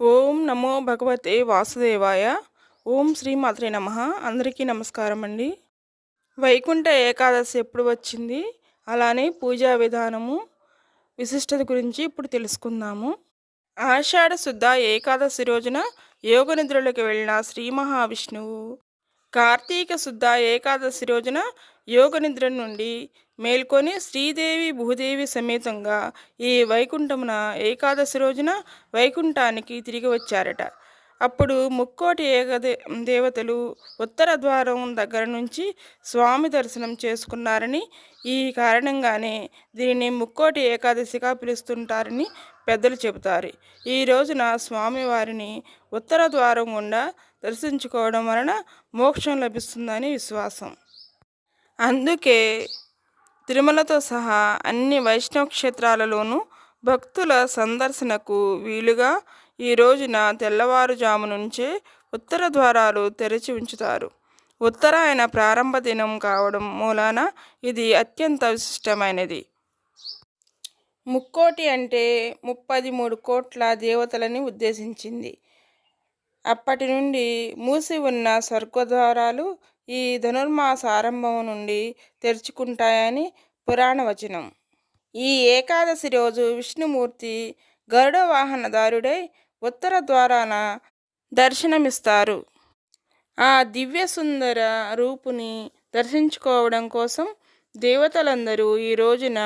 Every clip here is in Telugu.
ఓం నమో భగవతే వాసుదేవాయ. ఓం శ్రీమాత్రే నమ. అందరికీ నమస్కారం అండి. వైకుంఠ ఏకాదశి ఎప్పుడు వచ్చింది? అలానే పూజా విధానము విశిష్టత గురించి ఇప్పుడు తెలుసుకుందాము. ఆషాఢ శుద్ధ ఏకాదశి రోజున యోగ నిద్రలోకి వెళ్ళిన శ్రీ మహావిష్ణువు. కార్తీక శుద్ధ ఏకాదశి రోజున యోగ నిద్ర నుండి మేల్కొని శ్రీదేవి భూదేవి సమేతంగా ఈ వైకుంఠమున ఏకాదశి రోజున వైకుంఠానికి తిరిగి వచ్చారట. అప్పుడు ముక్కోటి ఏకదే దేవతలు ఉత్తర ద్వారం దగ్గర నుంచి స్వామి దర్శనం చేసుకున్నారని ఈ కారణంగానే దీనిని ముక్కోటి ఏకాదశిగా పిలుస్తుంటారని పెద్దలు చెబుతారు. ఈ రోజున స్వామివారిని ఉత్తర ద్వారం గుండా దర్శించుకోవడం వలన మోక్షం లభిస్తుందని విశ్వాసం. అందుకే తిరుమలతో సహా అన్ని వైష్ణవ క్షేత్రాలలోనూ భక్తుల సందర్శనకు వీలుగా ఈ రోజున తెల్లవారుజాము నుంచే ఉత్తర ద్వారాలు తెరిచి ఉంచుతారు. ఉత్తరాయణ ప్రారంభ దినం కావడం మూలాన ఇది అత్యంత విశిష్టమైనది. ముక్కోటి అంటే ముప్పది మూడు కోట్ల దేవతలని ఉద్దేశించింది. అప్పటి నుండి మూసి ఉన్న స్వర్గద్వారాలు ఈ ధనుర్మాస ఆరంభం నుండి తెరుచుకుంటాయని పురాణ వచనం. ఈ ఏకాదశి రోజు విష్ణుమూర్తి గరుడ వాహనదారుడై ఉత్తర ద్వారాన దర్శనమిస్తారు. ఆ దివ్య సుందర రూపుని దర్శించుకోవడం కోసం దేవతలందరూ ఈ రోజున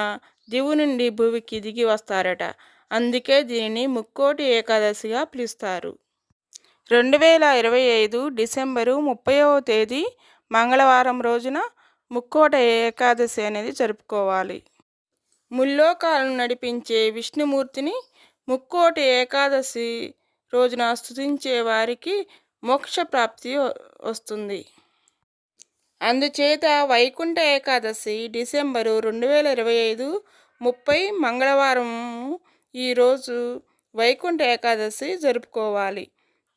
దివు నుండి భూమికి దిగి వస్తారట. అందుకే దీనిని ముక్కోటి ఏకాదశిగా పిలుస్తారు. రెండు వేల ఇరవై ఐదు డిసెంబరు ముప్పైవ తేదీ మంగళవారం రోజున ముక్కోట ఏకాదశి అనేది జరుపుకోవాలి. ముల్లోకాలను నడిపించే విష్ణుమూర్తిని ముక్కోటి ఏకాదశి రోజున స్థుతించే వారికి మోక్ష ప్రాప్తి వస్తుంది. అందుచేత వైకుంఠ ఏకాదశి డిసెంబరు రెండు వేల ఇరవై ఐదు ముప్పై మంగళవారం ఈరోజు వైకుంఠ ఏకాదశి జరుపుకోవాలి.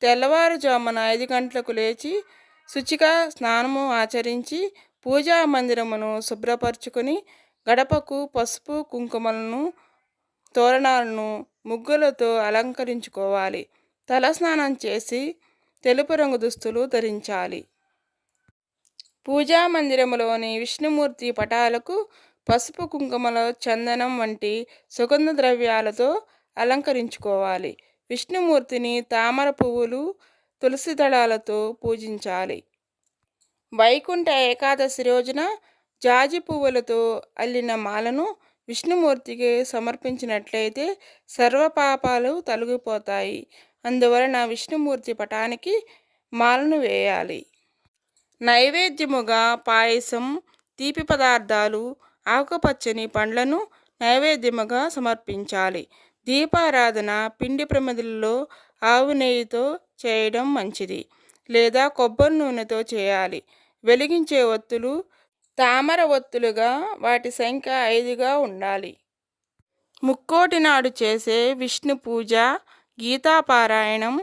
తెల్లవారుజామున ఐదు గంటలకు లేచి శుచిగా స్నానము ఆచరించి పూజా మందిరమును శుభ్రపరుచుకొని గడపకు పసుపు కుంకుమలను తోరణాలను ముగ్గులతో అలంకరించుకోవాలి. తలస్నానం చేసి తెలుపు రంగు దుస్తులు ధరించాలి. పూజా మందిరములోని విష్ణుమూర్తి పటాలకు పసుపు కుంకుమల చందనం వంటి సుగంధ ద్రవ్యాలతో అలంకరించుకోవాలి. విష్ణుమూర్తిని తామర పువ్వులు తులసి దళాలతో పూజించాలి. వైకుంఠ ఏకాదశి రోజున జాజి పువ్వులతో అల్లిన మాలను విష్ణుమూర్తికి సమర్పించినట్లయితే సర్వపాపాలు తొలగిపోతాయి. అందువలన విష్ణుమూర్తి పటానికి మాలను వేయాలి. నైవేద్యముగా పాయసం తీపి పదార్థాలు ఆకుపచ్చని పండ్లను నైవేద్యముగా సమర్పించాలి. దీపారాధన పిండి ప్రమిదల్లో ఆవు నెయ్యితో చేయడం మంచిది లేదా కొబ్బరి నూనెతో చేయాలి. వెలిగించే ఒత్తులు తామర ఒత్తులుగా వాటి సంఖ్య ఐదుగా ఉండాలి. ముక్కోటి నాడు చేసే విష్ణు పూజ గీతాపారాయణం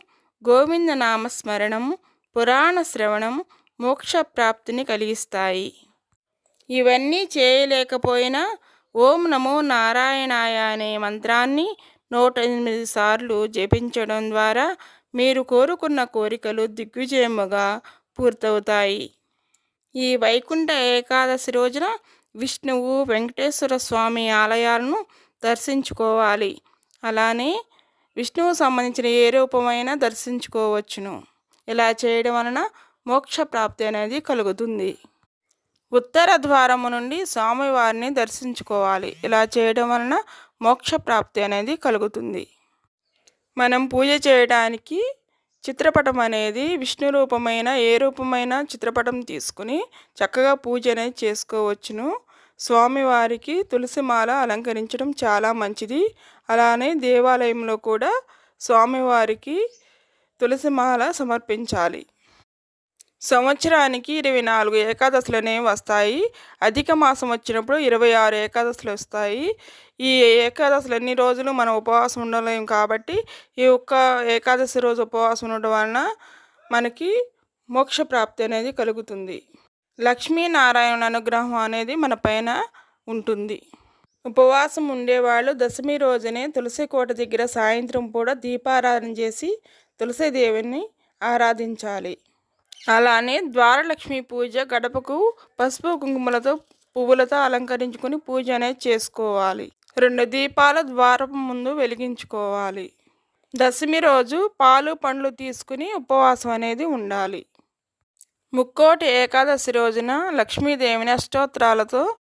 గోవింద నామస్మరణం పురాణ శ్రవణం మోక్ష ప్రాప్తిని కలిగిస్తాయి. ఇవన్నీ చేయలేకపోయినా ఓం నమో నారాయణాయ అనే మంత్రాన్ని నూట ఎనిమిది సార్లు జపించడం ద్వారా మీరు కోరుకున్న కోరికలు దిగ్విజయముగా పూర్తవుతాయి. ఈ వైకుంఠ ఏకాదశి రోజున విష్ణువు వెంకటేశ్వర స్వామి ఆలయాలను దర్శించుకోవాలి. అలానే విష్ణువు సంబంధించిన ఏ రూపమైనా దర్శించుకోవచ్చును. ఇలా చేయడం వలన మోక్ష ప్రాప్తి అనేది కలుగుతుంది. ఉత్తర ద్వారము నుండి స్వామివారిని దర్శించుకోవాలి. ఇలా చేయడం వలన మోక్ష ప్రాప్తి అనేది కలుగుతుంది. మనం పూజ చేయడానికి చిత్రపటం అనేది విష్ణు రూపమైన ఏ రూపమైన చిత్రపటం తీసుకుని చక్కగా పూజ అనేది చేసుకోవచ్చును. స్వామివారికి తులసి మాల అలంకరించడం చాలా మంచిది. అలానే దేవాలయంలో కూడా స్వామివారికి తులసి మాల సమర్పించాలి. సంవత్సరానికి ఇరవై నాలుగు ఏకాదశులు అనేవి వస్తాయి. అధిక మాసం వచ్చినప్పుడు ఇరవై ఆరు ఏకాదశులు వస్తాయి. ఈ ఏకాదశులు ఎన్ని రోజులు మనం ఉపవాసం ఉండలేము కాబట్టి ఈ ఒక్క ఏకాదశి రోజు ఉపవాసం ఉండడం వలన మనకి మోక్ష ప్రాప్తి అనేది కలుగుతుంది. లక్ష్మీనారాయణ అనుగ్రహం అనేది మన పైన ఉంటుంది. ఉపవాసం ఉండేవాళ్ళు దశమి రోజునే తులసి కోట దగ్గర సాయంత్రం కూడా దీపారాధన చేసి తులసీదేవిని ఆరాధించాలి. అలానే ద్వారలక్ష్మి పూజ గడపకు పసుపు కుంకుమలతో పువ్వులతో అలంకరించుకొని పూజ అనేది చేసుకోవాలి. రెండు దీపాల ద్వారపు ముందు వెలిగించుకోవాలి. దశమి రోజు పాలు పండ్లు తీసుకుని ఉపవాసం అనేది ఉండాలి. ముక్కోటి ఏకాదశి రోజున లక్ష్మీదేవిని అష్టోత్తరాలతో